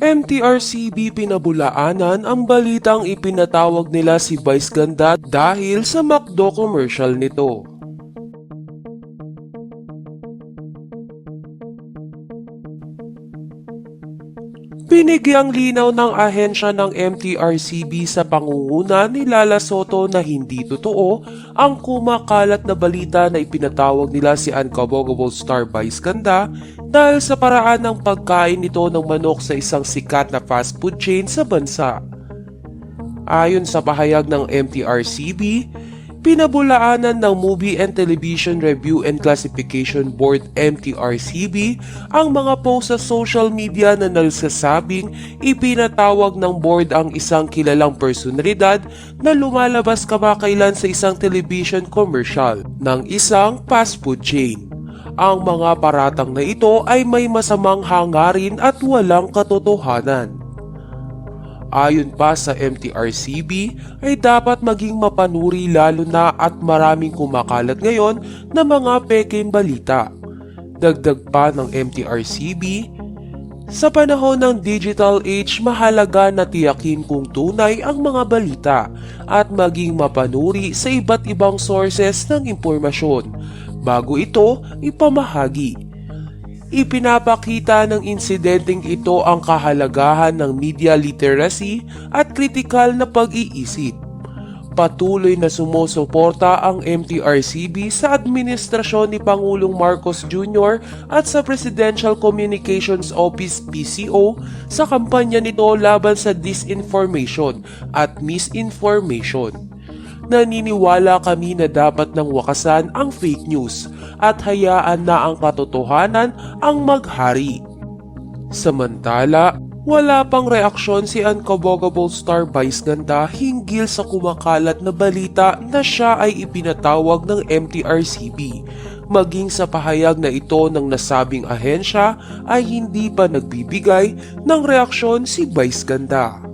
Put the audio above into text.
MTRCB pinabulaanan ang balitang ipinatawag nila si Vice Ganda dahil sa McDo commercial nito. Binigyang linaw ng ahensya ng MTRCB sa pangunguna ni Lala Soto na hindi totoo ang kumakalat na balita na ipinatawag nila si Uncabogable Star Vice Ganda dahil sa paraan ng pagkain nito ng manok sa isang sikat na fast food chain sa bansa. Ayon sa pahayag ng MTRCB, pinabulaanan ng Movie and Television Review and Classification Board MTRCB ang mga post sa social media na nagsasabing ipinatawag ng board ang isang kilalang personalidad na lumalabas kamakailan sa isang television commercial ng isang fast food chain. Ang mga paratang na ito ay may masamang hangarin at walang katotohanan. Ayon pa sa MTRCB ay dapat maging mapanuri lalo na at maraming kumakalat ngayon na mga peking balita. Dagdag pa ng MTRCB, sa panahon ng digital age mahalaga na tiyakin kung tunay ang mga balita at maging mapanuri sa iba't ibang sources ng impormasyon bago ito ipamahagi. Ipinapakita ng insidenteng ito ang kahalagahan ng media literacy at kritikal na pag-iisip. Patuloy na sumusuporta ang MTRCB sa administrasyon ni Pangulong Marcos Jr. at sa Presidential Communications Office PCO sa kampanya nito laban sa disinformation at misinformation naniniwala kami na dapat nang wakasan ang fake news at hayaan na ang katotohanan ang maghari. Samantala, wala pang reaksyon si Uncabogable Star Vice Ganda hinggil sa kumakalat na balita na siya ay ipinatawag ng MTRCB. Maging sa pahayag na ito ng nasabing ahensya ay hindi pa nagbibigay ng reaksyon si Vice Ganda.